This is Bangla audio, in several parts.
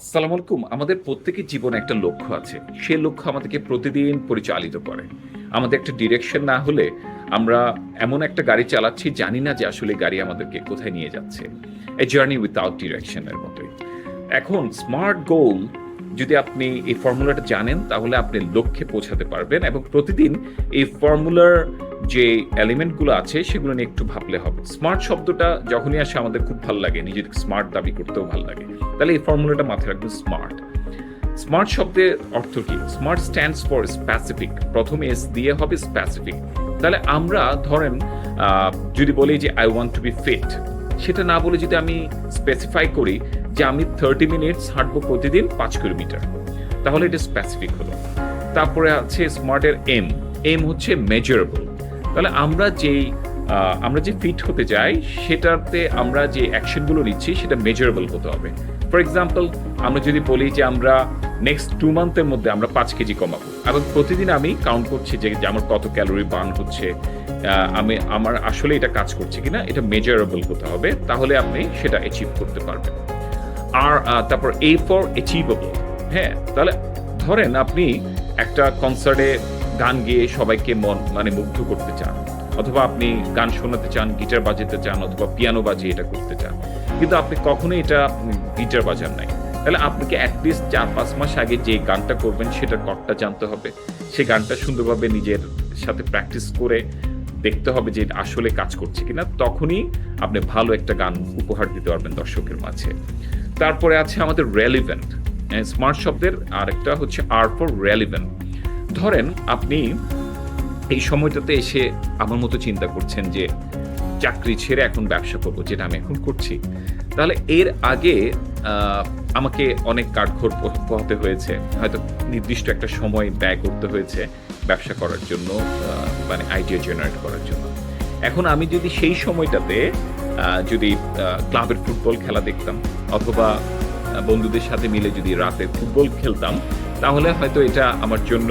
আসসালামু আলাইকুম আমাদের প্রত্যেকের জীবনে একটা লক্ষ্য আছে। সে লক্ষ্য আমাদেরকে প্রতিদিন পরিচালিত করে। আমাদের একটা ডিরেকশন না হলে আমরা এমন একটা গাড়ি চালাচ্ছি, জানি না যে আসলে গাড়ি আমাদেরকে কোথায় নিয়ে যাচ্ছে। এ জার্নি উইথাউট ডিরেকশনের মতোই। এখন স্মার্ট গোল যদি আপনি এই ফর্মুলাটা জানেন, তাহলে আপনি লক্ষ্যে পৌঁছাতে পারবেন এবং প্রতিদিন এই ফর্মুলার যে এলিমেন্টগুলো আছে, সেগুলো নিয়ে একটু ভাবলে হবে। স্মার্ট শব্দটা যখনই আসে, আমাদের খুব ভালো লাগে। নিজেকে স্মার্ট দাবি করতেও ভালো লাগে। তাহলে এই ফর্মুলাটা মাথায় রাখবেন স্মার্ট স্মার্ট শব্দের অর্থ কি? স্মার্ট স্ট্যান্ডস ফর স্পেসিফিক প্রথম এস দিয়ে হবে স্পেসিফিক তাহলে আমরা ধরেন যদি বলি যে I want to be fit সেটা না বলে যদি আমি স্পেসিফাই করি যে, আমি থার্টি মিনিটস হাঁটবো প্রতিদিন পাঁচ কিলোমিটার, তাহলে এটা স্পেসিফিক হলো। তারপরে আছে স্মার্টের এম এম হচ্ছে মেজারেবল তাহলে আমরা যেই আমরা যে ফিট হতে যাই সেটাতে আমরা যে অ্যাকশনগুলো নিচ্ছি, সেটা মেজারেবল হতে হবে। ফর এক্সাম্পল আমরা যদি বলি যে আমরা নেক্সট টু মান্থের মধ্যে আমরা পাঁচ কেজি কমাবো। এবং প্রতিদিন আমি কাউন্ট করছি যে আমার কত ক্যালোরি বার্ন হচ্ছে আমি, আমার আসলে এটা কাজ করছে কিনা, এটা মেজারেবল হতে হবে, তাহলে আপনি সেটা অ্যাচিভ করতে পারবেন। আর তারপর এ ফর অ্যাচিভেবল হ্যাঁ? তাহলে ধরেন আপনি একটা কনসার্টে গান গেয়ে সবাইকে মন মানে মুগ্ধ করতে চান। অথবা আপনি গান শোনাতে চান, গিটার বাজাতে চান, অথবা পিয়ানো বাজিয়ে এটা করতে চান। কিন্তু আপনি কখনোই এটা গিটার বাজান নাই। তাহলে আপনাকে অ্যাটলিস্ট চার পাঁচ মাস আগে যে গানটা করবেন, সেটার কটটা জানতে হবে। সেই গানটা সুন্দরভাবে নিজের সাথে প্র্যাকটিস করে দেখতে হবে যে আসলে কাজ করছে কিনা। তখনই আপনি ভালো একটা গান উপহার দিতে পারবেন দর্শকের মাঝে। তারপরে আছে আমাদের রেলিভেন্ট স্মার্ট শব্দের আরেকটা হচ্ছে আর ফর রেলিভেন্ট ধরেন আপনি এই সময়টাতে এসে আমার মতো চিন্তা করছেন যে চাকরি ছেড়ে এখন ব্যবসা করব, যেটা আমি এখন করছি। তাহলে এর আগে আমাকে অনেক কাঠখোর পো- পোহাতে হয়েছে। হয়তো নির্দিষ্ট একটা সময় ব্যয় করতে হয়েছে ব্যবসা করার জন্য মানে আইডিয়া জেনারেট করার জন্য। এখন আমি যদি সেই সময়টাতে যদি ক্লাবের ফুটবল খেলা দেখতাম, অথবা বন্ধুদের সাথে মিলে যদি রাতে ফুটবল খেলতাম তাহলে হয়তো এটা আমার জন্য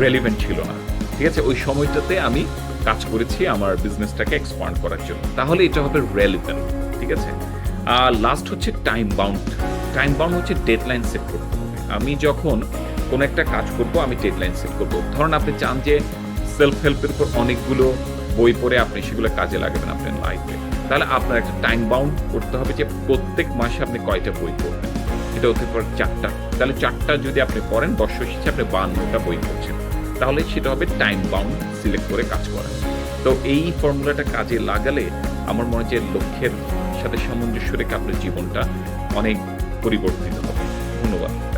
রেলিভেন্ট ছিল না। ঠিক আছে? ওই সময়টাতে আমি কাজ করেছি আমার বিজনেসটাকে এক্সপান্ড করার জন্য। তাহলে এটা হবে রেলিভেন্ট ঠিক আছে? আর লাস্ট হচ্ছে টাইম বাউন্ড টাইম বাউন্ড হচ্ছে ডেডলাইন সেট করতে হবে। আমি যখন কোনো একটা কাজ করব, আমি ডেডলাইন সেট করব। ধরুন আপনি চান যে সেলফ হেল্পের উপর অনেকগুলো বই পড়ে আপনি সেগুলো কাজে লাগাবেন আপনার লাইফে তাহলে আপনার একটা টাইম বাউন্ড করতে হবে যে প্রত্যেক মাসে আপনি কয়টা বই পড়বেন। এটা হতে পারে চারটা। তাহলে চারটা যদি আপনি পড়েন বর্ষ শেষে আপনি বান্নটা বই পড়ছেন। তাহলে সেটা হবে টাইম বাউন্ড সিলেক্ট করে কাজ করা। তো এই ফর্মুলাটা কাজে লাগালে আমার মনে হচ্ছে লক্ষ্যের সাথে সামঞ্জস্য রেখে আপনার জীবনটা অনেক পরিবর্তিত হবে। ধন্যবাদ।